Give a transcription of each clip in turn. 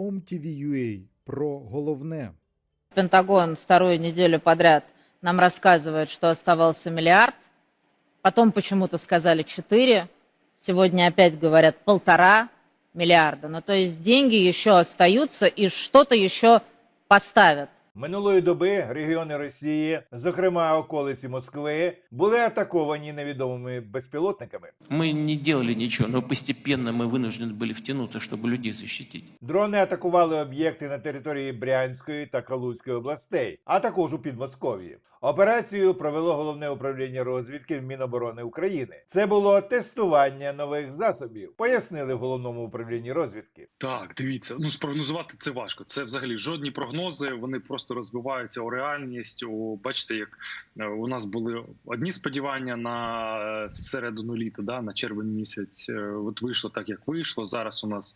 OMTV.ua про головне. Пентагон вторую неделю подряд нам рассказывает, что оставался миллиард. Потом почему-то сказали 4. Сегодня опять говорят полтора миллиарда. Ну, то есть деньги еще остаются и что-то еще поставят. Минулої доби регіони Росії, зокрема околиці Москви, були атаковані невідомими безпілотниками. Мы не делали ничего, но постепенно мы вынуждены были втянуться, чтобы людей защитить. Дрони атакували об'єкти на території Брянської та Калузької областей, а також у Підмосков'ї. Операцію провело головне управління розвідки Міноборони України. Це було тестування нових засобів, пояснили в головному управлінні розвідки. Так, дивіться, ну спрогнозувати це важко. Це взагалі жодні прогнози. Вони просто розбиваються у реальність. У бачите, як е, у нас були одні сподівання на е, середину літа, да на червень місяць. Е, От вийшло так, як вийшло. Зараз у нас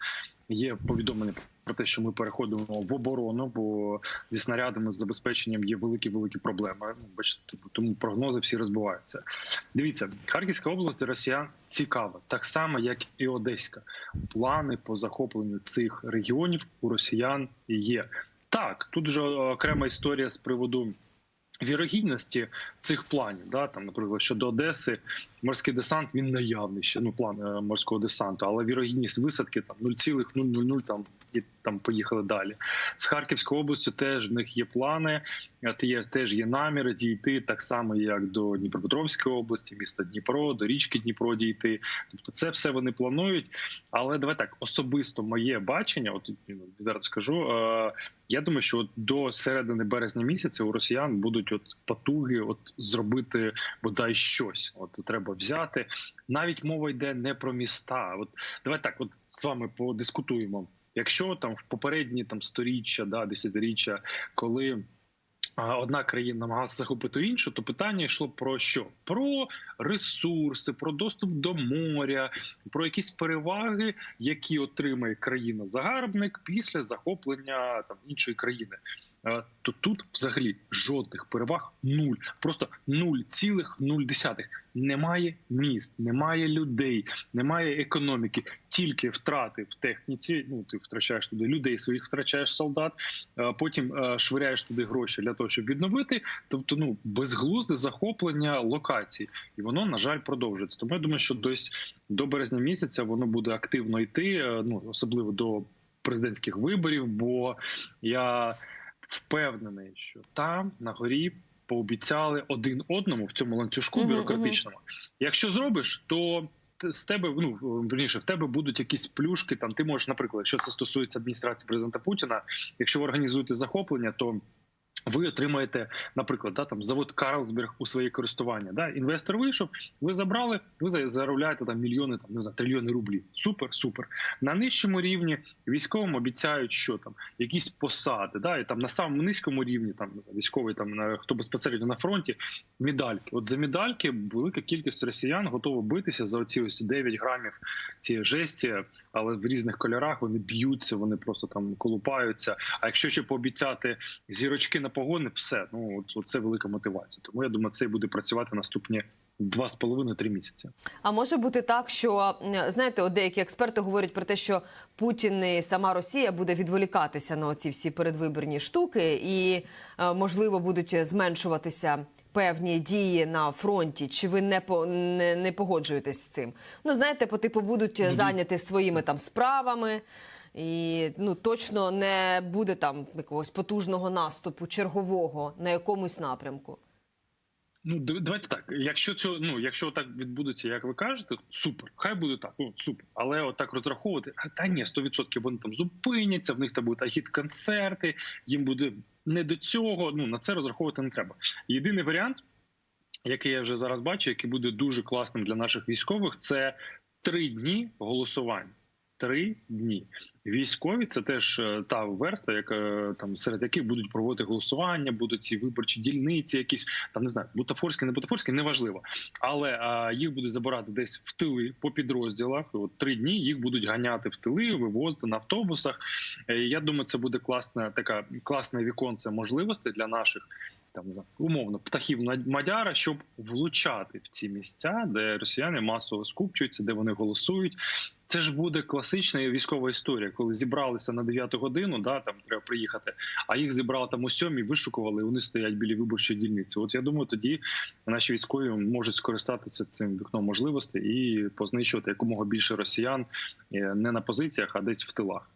є повідомлення про те, що ми переходимо в оборону, бо зі снарядами з забезпеченням є великі великі проблеми. Ну, бачите, тому- тому прогнози всі розбиваються. Дивіться, Харківська область для росіян цікава, так само як і Одеська. Плани по захопленню цих регіонів у росіян є. Так, тут же окрема історія з приводу вірогідності цих планів. Да, там, наприклад, щодо Одеси, морський десант він наявний ще. Ну, план е, морського десанту, але вірогідність висадки там 0,000 там і там поїхали далі. З Харківською областю теж в них є плани, е, теж є наміри дійти так само, як до Дніпропетровської області, міста Дніпро, до річки Дніпро дійти. Тобто, це все вони планують. Але давай так особисто моє бачення, от ну, відверто скажу. Е, я думаю, що до середини березня місяця у росіян будуть от потуги, от зробити бодай щось. От треба взяти. Навіть мова йде не про міста. От давай так, от з вами подискутуємо. Якщо там в попередні там сторіччя, да, десятиріччя, коли одна країна намагалася захопити іншу, то питання йшло про що? Про ресурси, про доступ до моря, про якісь переваги, які отримає країна-загарбник після захоплення там іншої країни. Е, То тут взагалі жодних переваг нуль, просто 0,0. Немає міст, немає людей, немає економіки, тільки втрати в техніці. Ну ти втрачаєш туди людей, своїх втрачаєш солдат. е, Потім е, швиряєш туди гроші для того, щоб відновити. Тобто, ну безглузде захоплення локацій, і воно на жаль продовжується. Тому я думаю, що десь до березня місяця воно буде активно йти. Ну особливо до президентських виборів. Бо я впевнений, що там на горі пообіцяли один одному в цьому ланцюжку Мгм, бюрократичному. Якщо зробиш, то з тебе ну верніше, в тебе будуть якісь плюшки. Там ти можеш, наприклад, якщо це стосується адміністрації президента Путіна, якщо ви організуєте захоплення, то ви отримаєте, наприклад, да, там завод Карлсберг у своє користування. Да? Інвестор вийшов, ви забрали, ви за- заробляєте там мільйони, там не знаю, трильйони рублів. Супер, супер. На нижчому рівні військовим обіцяють, що там якісь посади, да, і там на самому низькому рівні, там військовий, там на хто безпосередньо на фронті, медальки. От за медальки велика кількість росіян готова битися за оці ось 9 грамів цієї жесті, але в різних кольорах вони б'ються, вони просто там колупаються. А якщо ще пообіцяти зірочки на погони, все ну от, це велика мотивація. Тому я думаю, це буде працювати наступні два з половиною-три місяці. А може бути так, що знаєте, от деякі експерти говорять про те, що Путін і сама Росія буде відволікатися на оці всі передвиборні штуки, і е, можливо будуть зменшуватися певні дії на фронті. Чи ви не по не, не погоджуєтесь з цим? Ну знаєте, по типу будуть зайняті своїми там справами. І ну точно не буде там якогось потужного наступу чергового на якомусь напрямку. Ну давайте так. Якщо цього, ну якщо так відбудеться, як ви кажете, супер, хай буде так. Ну супер. Але отак розраховувати, а та ні, 100% вони там зупиняться, в них там будуть агіт-концерти, їм буде не до цього. Ну на це розраховувати не треба. Єдиний варіант, який я вже зараз бачу, який буде дуже класним для наших військових, це три дні голосувань. Три дні військові це теж е, та верста, яка там серед яких будуть проводити голосування, будуть ці виборчі дільниці, якісь там не знаю, бутафорські, не бутафорські, неважливо. Але а, їх будуть забирати десь в тили по підрозділах. От три дні їх будуть ганяти в тили, вивозити на автобусах. Е, Я думаю, це буде класна така класне віконце можливостей для наших там умовно птахів Мадяра, щоб влучати в ці місця, де росіяни масово скупчуються, де вони голосують. Це ж буде класична військова історія, коли зібралися на 9 годину, да там треба приїхати, а їх зібрали там о 7, вишукували, і вони стоять біля виборчої дільниці. От я думаю, тоді наші військові можуть скористатися цим вікном можливостей і познищувати якомога більше росіян е, не на позиціях, а десь в тилах.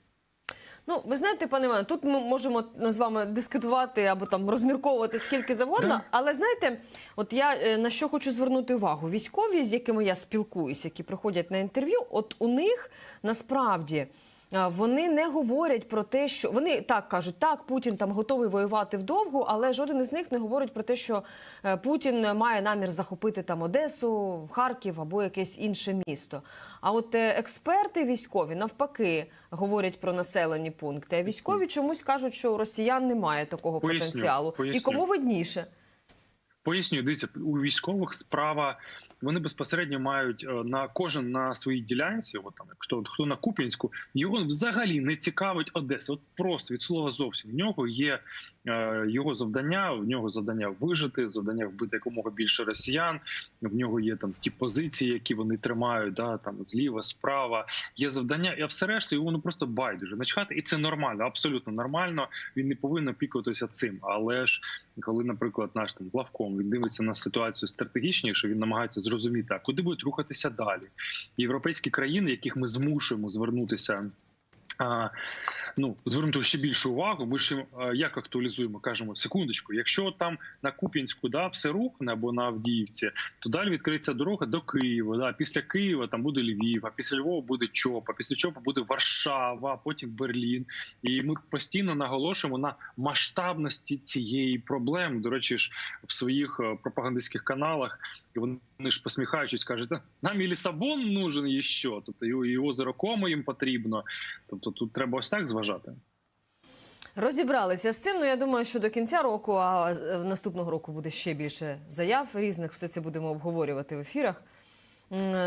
Ну, ви знаєте, пане Іване, тут ми можемо з вами дискутувати або там розмірковувати скільки завгодно. Да. Але знаєте, от я е, на що хочу звернути увагу: військові, з якими я спілкуюсь, які приходять на інтерв'ю, от у них насправді. Вони не говорять про те, що вони так кажуть, так Путін там готовий воювати вдовгу, але жоден із них не говорить про те, що е, Путін має намір захопити там Одесу, Харків або якесь інше місто. А от е, експерти військові навпаки говорять про населені пункти. А військові чомусь кажуть, що у росіян немає такого Поясню, потенціалу. І кому видніше? Пояснюю, дивіться, у військових справа вони безпосередньо мають е, на кожен на своїй ділянці. От там, хто хто на Куп'янську, його взагалі не цікавить Одеса. От просто від слова зовсім в нього є е, його завдання. В нього завдання вижити, завдання вбити якомога більше росіян. В нього є там ті позиції, які вони тримають, да там зліва, справа. Є завдання, і все решта його ну просто байдуже начхати, і це нормально, абсолютно нормально. Він не повинен опікуватися цим. Але ж коли, наприклад, наш там главком він дивиться на ситуацію стратегічніше, він намагається зрозуміти, а куди будуть рухатися далі. Європейські країни, яких ми змушуємо звернутися. Ну звернути ще більшу увагу. Ми ж як актуалізуємо, кажемо секундочку. Якщо там на Куп'янську да все рухне або на Авдіївці, то далі відкриється дорога до Києва. Да, після Києва там буде Львів, а після Львова буде Чоп, а після Чопа буде Варшава, потім Берлін. І ми постійно наголошуємо на масштабності цієї проблеми. До речі, ж в своїх е, пропагандистських каналах вони ж посміхаючись кажуть, нам і Лісабон нужен і що. Тобто і озеро Комо їм потрібно. Тобто тут треба ось так зважати. Розібралися з цим. Ну я думаю, що до кінця року, а е, наступного року буде ще більше заяв різних. Все це будемо обговорювати в ефірах.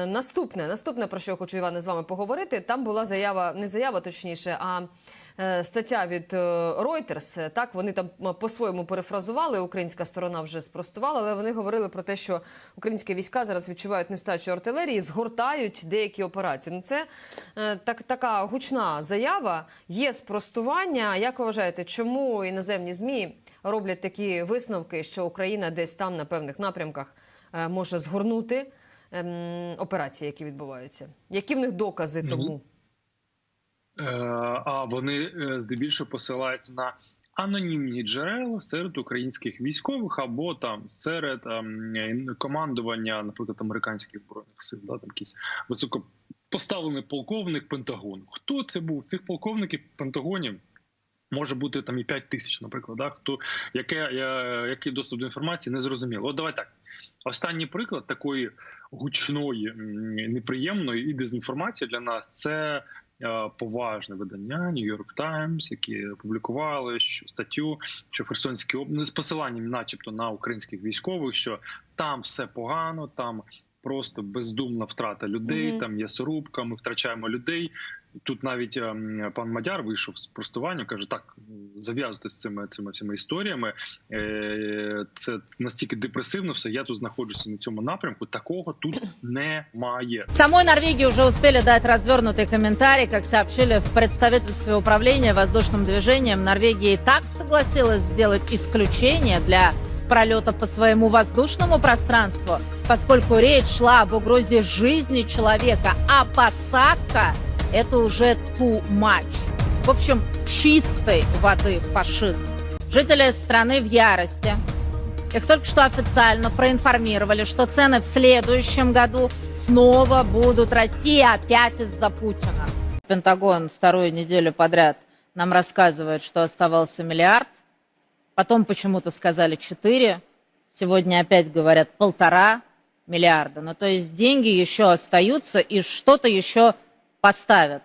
Наступне, наступне, про що я хочу Іване з вами поговорити. Там була заява, не заява, точніше, а е, стаття від е, Reuters. Так, вони там по-своєму перефразували. Українська сторона вже спростувала, але вони говорили про те, що українські війська зараз відчувають нестачу артилерії, згортають деякі операції. Ну це е, так, така гучна заява. Є спростування. Як ви вважаєте, чому іноземні змі роблять такі висновки, що Україна десь там на певних напрямках е, може згорнути ем, операції, які відбуваються? Які в них докази тому? Е, а вони е, здебільшого посилаються на анонімні джерела серед українських військових або там серед ем, командування, наприклад, американських збройних сил, да, там якийсь високопоставлений полковник Пентагону. Хто це був? Цих полковників Пентагонів може бути там і 5 тисяч, наприклад. Да? Хто яке, я, який доступ до інформації не зрозуміло. От давай так. Останній приклад такої гучної, неприємної і дезінформації для нас це поважне видання New York Times, які опублікували статтю, що херсонські обне області з посиланням, начебто, на українських військових, що там все погано, там просто бездумна втрата людей, Мгм. там є сорубка, ми втрачаємо людей. Тут навіть ем, пан Мадяр вийшов з простуванням, каже: так зав'язуйте з цими цими цими історіями. Е, Це настільки депресивно все. Я тут знаходжуся на цьому напрямку. Такого тут немає. Самой Норвегии уже успели дать развернутый комментарий, как сообщили в представительстве управления воздушным движением. Норвегия так согласилась сделать исключение для пролета по своему воздушному пространству, поскольку речь шла об угрозе жизни человека, а посадка – это уже too much. В общем, чистой воды фашизм. Жители страны в ярости. Их только что официально проинформировали, что цены в следующем году снова будут расти и опять из-за Путина. Пентагон вторую неделю подряд нам рассказывает, что оставался миллиард. Потом почему-то сказали 4. Сегодня опять говорят полтора миллиарда. Ну, то есть деньги еще остаются и что-то еще поставят.